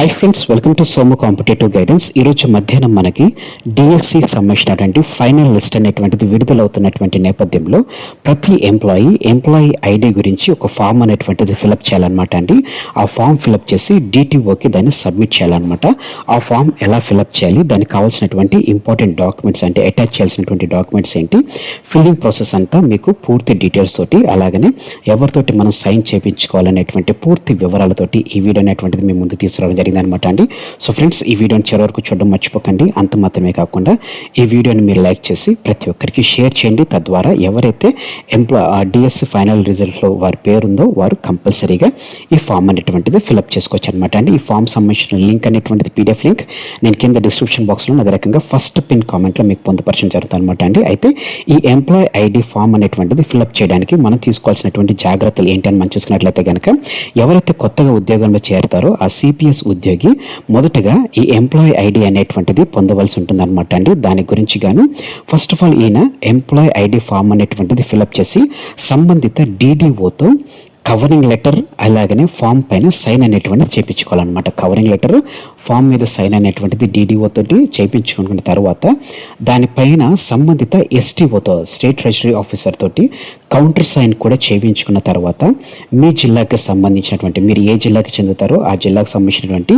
Hi friends welcome to Somu competitive guidance ఈరోజు మధ్యాహ్నం మనకి డిఎస్సి సంబంధించినటువంటి ఫైనల్ లిస్ట్ అనేటువంటిది విడుదలవుతున్నటువంటి నేపథ్యంలో ప్రతి ఎంప్లాయీ ఎంప్లాయీ ఐడి గురించి ఒక ఫామ్ అనేటువంటిది ఫిలప్ చేయాలన్నమాట అండి. ఆ ఫామ్ ఫిలప్ చేసి డిటిఓకి దాన్ని సబ్మిట్ చేయాలన్నమాట. ఆ ఫామ్ ఎలా ఫిలప్ చేయాలి దానికి కావాల్సినటువంటి ఇంపార్టెంట్ డాక్యుమెంట్స్ అంటే అటాచ్ చేయాల్సినటువంటి డాక్యుమెంట్స్ ఏంటి ఫిల్లింగ్ ప్రాసెస్ అంతా మీకు పూర్తి డీటెయిల్స్ తోటి అలాగనే ఎవరితోటి మనం సైన్ చేయించుకోవాలనేటువంటి పూర్తి వివరాలతోటి ఈ వీడియో అనేటువంటిది మీ ముందు తీసుకురావడం జరిగింది అనమాట అండి. సో ఫ్రెండ్స్ ఈ వీడియోని చివరి వరకు చూడడం మర్చిపోకండి. అంత మాత్రమే కాకుండా ఈ వీడియోని మీరు లైక్ చేసి ప్రతి ఒక్కరికి షేర్ చేయండి. తద్వారా ఎవరైతే ఎంప్లా డిఎస్సి ఫైనల్ రిజల్ట్లో వారి పేరు ఉందో వారు కంపల్సరీగా ఈ ఫామ్ అనేటువంటిది ఫిలప్ చేసుకోవచ్చు అనమాట అండి. ఈ ఫామ్ సంబంధించిన లింక్ అనేటువంటిది పీడిఎఫ్ లింక్ నేను కింద డిస్క్రిప్షన్ బాక్స్లో అదే రకంగా ఫస్ట్ పిన్ కామెంట్లో మీకు పొందుపరచడం జరుగుతుంది అనమాట అండి. అయితే ఈ ఎంప్లాయ్ ఐడి ఫామ్ అనేటువంటిది ఫిలప్ చేయడానికి మనం తీసుకోవాల్సినటువంటి జాగ్రత్తలు ఏంటి అని మనం చూసుకున్నట్లయితే కనుక ఎవరైతే కొత్తగా ఉద్యోగంలో చేరుతారో ఆ సిపిఎస్ ఉద్యోగి మొదటగా ఈ ఎంప్లాయ్ ఐడి అనేటువంటిది పొందవలసి ఉంటుంది అనమాట అండి. దాని గురించి గాను ఫస్ట్ ఆఫ్ ఆల్ ఈయన ఎంప్లాయ్ ఐడి ఫామ్ అనేటువంటిది ఫిలప్ చేసి సంబంధిత డీడీఓతో కవరింగ్ లెటర్ అలాగనే ఫామ్ పైన సైన్ అనేటువంటిది చేయించుకోవాలన్నమాట కవరింగ్ లెటర్ ఫామ్ మీద సైన్ అనేటువంటిది డీడీఓ తోటి చేయించుకున్న తర్వాత దానిపైన సంబంధిత ఎస్టీఓతో స్టేట్ ట్రెజరీ ఆఫీసర్ తోటి కౌంటర్ సైన్ కూడా చేయించుకున్న తర్వాత మీ జిల్లాకి సంబంధించినటువంటి మీరు ఏ జిల్లాకి చెందుతారో ఆ జిల్లాకు సంబంధించినటువంటి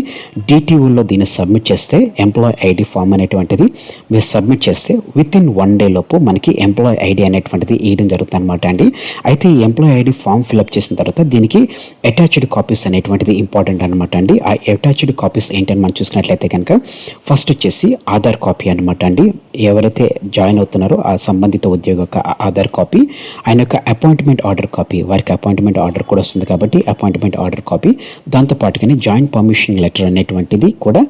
డిటిఓలో దీన్ని సబ్మిట్ చేస్తే ఎంప్లాయ్ ఐడి ఫామ్ అనేటువంటిది మీరు సబ్మిట్ చేస్తే విత్ ఇన్ వన్ డే లోపు మనకి ఎంప్లాయ్ ఐడి అనేటువంటిది ఇవ్వడం జరుగుతుంది అనమాట అండి. అయితే ఈ ఎంప్లాయ్ ఐడి ఫామ్ ఫిల్అప్ చేసిన తర్వాత దీనికి అటాచ్డ్ కాపీస్ అనేటువంటిది ఇంపార్టెంట్ అనమాట అండి. ఆ అటాచ్డ్ కాపీస్ ఏంటి అని మనం చూసినట్లయితే కనుక ఫస్ట్ వచ్చేసి ఆధార్ కాపీ అనమాట అండి. ఎవరైతే జాయిన్ అవుతున్నారో ఆ సంబంధిత ఉద్యోగ యొక్క ఆధార్ కాపీ ఆయన యొక్క అపాయింట్మెంట్ ఆర్డర్ కాపీ వారికి అపాయింట్మెంట్ ఆర్డర్ కూడా వస్తుంది కాబట్టి అపాయింట్మెంట్ ఆర్డర్ కాపీ. దాంతో పాటుగానే జాయింట్ పర్మిషన్ లెటర్ అనేటువంటిది కూడా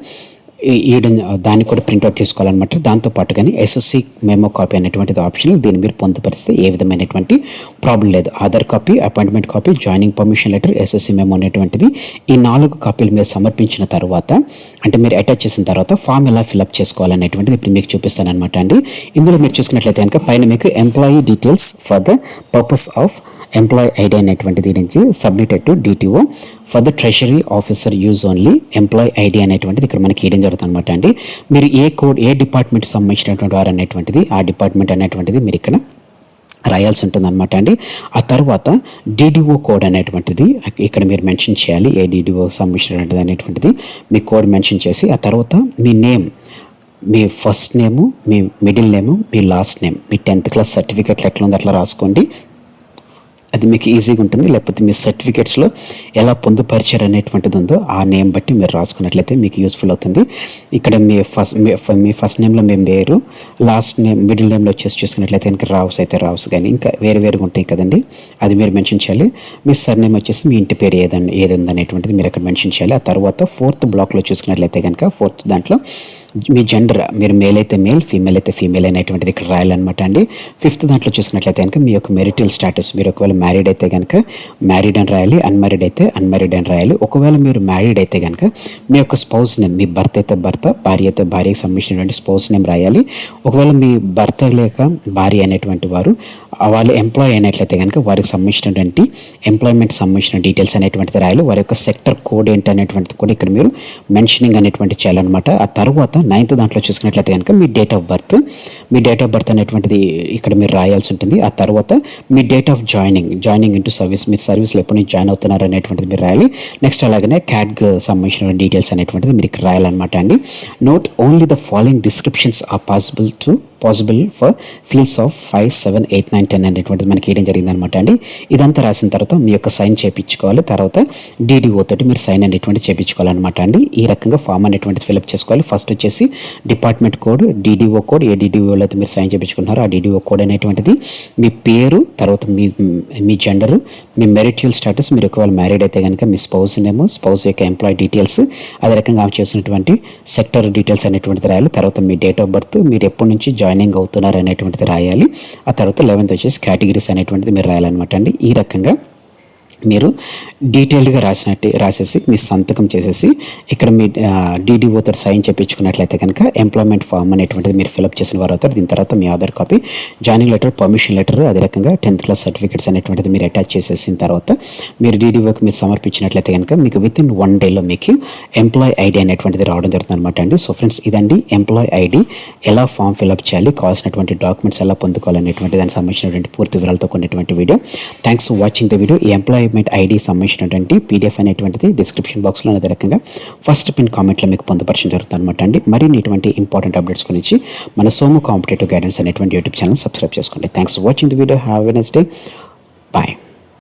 ఈయడం దాన్ని కూడా ప్రింట్అవుట్ తీసుకోవాలన్నమాట దాంతో పాటుగానే ఎస్ఎస్సి మెమో కాపీ అనేటువంటిది ఆప్షన్ దీన్ని మీరు పొందుపరిస్తే ఏ విధమైనటువంటి ప్రాబ్లం లేదు. Aadhaar copy appointment copy joining permission letter SSC memo అనేటువంటిది ఈ నాలుగు కాపీలు మీరు సమర్పించిన తర్వాత అంటే మీరు అటాచ్ చేసిన తర్వాత ఫామ్ ఎలా ఫిల్అప్ చేసుకోవాలనేటువంటిది ఇప్పుడు మీకు చూపిస్తాను అనమాట అండి. ఇందులో మీరు చూసుకున్నట్లయితే కనుక పైన మీకు employee details for the purpose of employee ID అనేటువంటిది నుంచి submitted to DTO for the treasury officer use only employee ID అనేటువంటిది ఇక్కడ మనకి ఇవ్వడం జరుగుతుంది అనమాట అండి. మీరు ఏ కోడ్ ఏ డిపార్ట్మెంట్ సంబంధించినటువంటి వారు అనేటువంటిది ఆ డిపార్ట్మెంట్ అనేటువంటిది మీరు ఇక్కడ రాయాల్సి ఉంటుంది అనమాట అండి. ఆ తర్వాత డీడీఓ కోడ్ అనేటువంటిది ఇక్కడ మీరు మెన్షన్ చేయాలి. ఏ డీడీఓ సంబంధించినటువంటిది అనేటువంటిది మీ కోడ్ మెన్షన్ చేసి ఆ తర్వాత మీ నేమ్ మీ ఫస్ట్ నేము మీ మిడిల్ నేము మీ లాస్ట్ నేమ్ మీ టెన్త్ క్లాస్ సర్టిఫికెట్లు ఎట్లా ఉందో అట్లా రాసుకోండి. అది మీకు ఈజీగా ఉంటుంది. లేకపోతే మీ సర్టిఫికేట్స్లో ఎలా పొందుపరిచారు అనేటువంటిది ఉందో ఆ నేమ్ బట్టి మీరు రాసుకున్నట్లయితే మీకు యూస్ఫుల్ అవుతుంది. ఇక్కడ మీ ఫస్ట్ మీ ఫస్ట్ నేమ్లో మేము వేరు లాస్ట్ నేమ్ మిడిల్ నేమ్లో వచ్చేసి చూసుకున్నట్లయితే ఇంకా రావుస్ అయితే రావుస్ కానీ ఇంకా వేరు వేరుగా ఉంటాయి కదండి. అది మీరు మెన్షన్ చేయాలి. మీ సర్ నేమ్ వచ్చేసి మీ ఇంటి పేరు ఏదండి ఏది ఉందనేటువంటిది మీరు అక్కడ మెన్షన్ చేయాలి. ఆ తర్వాత ఫోర్త్ బ్లాక్లో చూసుకున్నట్లయితే కనుక ఫోర్త్ దాంట్లో మీ జెండర్ మీరు మేల్ అయితే మేల్ ఫీమేల్ అయితే ఫీమేల్ అనేటువంటిది ఇక్కడ రాయాలన్నమాట అండి. ఫిఫ్త్ దాంట్లో చూసుకున్నట్లయితే కనుక మీ యొక్క మెరిటల్ స్టాటస్ మీరు ఒకవేళ మ్యారీడ్ అయితే కనుక మ్యారీడ్ అని రాయాలి అన్మ్యారీడ్ అయితే అన్మ్యారీడ్ అని రాయాలి. ఒకవేళ మీరు మ్యారీడ్ అయితే కనుక మీ యొక్క స్పౌస్ నేమ్ మీ భర్త అయితే భర్త భార్య అయితే భార్యకి సంబంధించినటువంటి స్పౌస్ నేమ్ రాయాలి. ఒకవేళ మీ భర్త లేక భార్య అనేటువంటి వారు వాళ్ళు ఎంప్లాయ్ అయినట్లయితే కనుక వారికి సంబంధించినటువంటి ఎంప్లాయ్మెంట్ సంబంధించిన డీటెయిల్స్ అనేటువంటిది రాయాలి. వారి యొక్క సెక్టర్ కోడ్ ఏంటి అనేటువంటిది కూడా ఇక్కడ మీరు మెన్షనింగ్ అనేటువంటి చేయాలన్నమాట. ఆ తర్వాత నైన్త్ దాంట్లో చూసుకున్నట్లయితే కనుక మీ డేట్ ఆఫ్ బర్త్ మీ డేట్ ఆఫ్ బర్త్ అనేటువంటిది ఇక్కడ మీరు రాయాల్సి ఉంటుంది. ఆ తర్వాత మీ date of joining joining into service మీ సర్వీస్లో ఎప్పటి నుంచి జాయిన్ అవుతున్నారు అనేటువంటిది మీరు రాయాలి. నెక్స్ట్ అలాగనే క్యాడ్ సంబంధించిన డీటెయిల్స్ అనేటువంటిది మీరు ఇక్కడ రాయాలన్నమాట అండి. Note only the following descriptions are possible to possible for fields of five seven eight nine ten అనేటువంటిది మనకి వేయడం జరిగింది అనమాట అండి. ఇదంతా రాసిన తర్వాత మీ యొక్క సైన్ చేయించుకోవాలి తర్వాత డీడీఓ తోటి మీరు సైన్ అనేటువంటి చేయించుకోవాలన్నమాట అండి. ఈ రకంగా ఫామ్ అనేటువంటిది ఫిల్అప్ చేసుకోవాలి. ఫస్ట్ వచ్చేసి డిపార్ట్మెంట్ కోడ్ డీడీఓ కోడ్ ఏ డీడీఓలో అయితే మీరు సైన్ చేయించుకుంటున్నారో ఆ డీడీఓ కోడ్ అనేటువంటిది మీ పేరు తర్వాత మీ మీ జెండరు మీ మెరిటియల్ స్టేటస్ మీరు ఒకవేళ మ్యారీడ్ అయితే కనుక మీ స్పౌస్ నేమో స్పౌస్ యొక్క ఎంప్లాయీ డీటెయిల్స్ అదే రకంగా ఆమె చేసినటువంటి సెక్టర్ డీటెయిల్స్ అనేటువంటిది రాయాలి. తర్వాత మీ డేట్ ఆఫ్ బర్త్ మీరు ఎప్పటి నుంచి జాయిన్ జాయినింగ్ అవుతున్నారు అనేటువంటిది రాయాలి. ఆ తర్వాత లెవెన్త్ వచ్చేసి కేటగిరీస్ అనేటువంటిది మీరు రాయాలన్నమాట అండి. ఈ రకంగా మీరు డీటెయిల్డ్గా రాసినట్టు రాసేసి మీ సంతకం చేసేసి ఇక్కడ మీ డీడీఓతో సైన్ చేయించుకున్నట్లయితే కనుక ఎంప్లాయ్మెంట్ ఫామ్ అనేటువంటిది మీరు ఫిలప్ చేసిన వారు అవుతారు. దీని తర్వాత మీ Aadhaar copy joining letter permission letter అదే రకంగా టెన్త్ క్లాస్ సర్టిఫికేట్స్ అనేటువంటిది మీరు అటాచ్ చేసేసిన తర్వాత మీరు డీడీఓకి మీరు సమర్పించినట్లయితే కనుక మీకు విత్ ఇన్ వన్ డేలో మీకు ఎంప్లాయ్ ఐడి అనేటువంటిది రావడం జరుగుతుంది అనమాట అండి. సో ఫ్రెండ్స్ ఇదండి ఎంప్లాయ్ ఐడి ఎలా ఫామ్ ఫిలప్ చేయాలి కావాల్సినటువంటి డాక్యుమెంట్స్ ఎలా పొందుకోవాలనేటువంటి దానికి సంబంధించినటువంటి పూర్తి వివరాలతో కొన్నటువంటి video. Thanks for watching the video ఈ అపాయింట్మెంట్ ఐడి సంబంధించినటువంటి పీడిఎఫ్ అనేటువంటిది డిస్క్రిప్షన్ బాక్స్లో అదే రకంగా ఫస్ట్ పిన్ కామెంట్లో మీకు పొందపరచడం జరుగుతుంది అనమాట అండి. మరిన్ని ఇటువంటి ఇంపార్టెంట్ అప్డేట్స్ గురించి మన సోము కాంపిటేటివ్ గైడెన్స్ అనేటువంటి యూట్యూబ్ ఛానల్ సబ్స్క్రైబ్ చేసుకోండి. Thanks for watching the video have a next day bye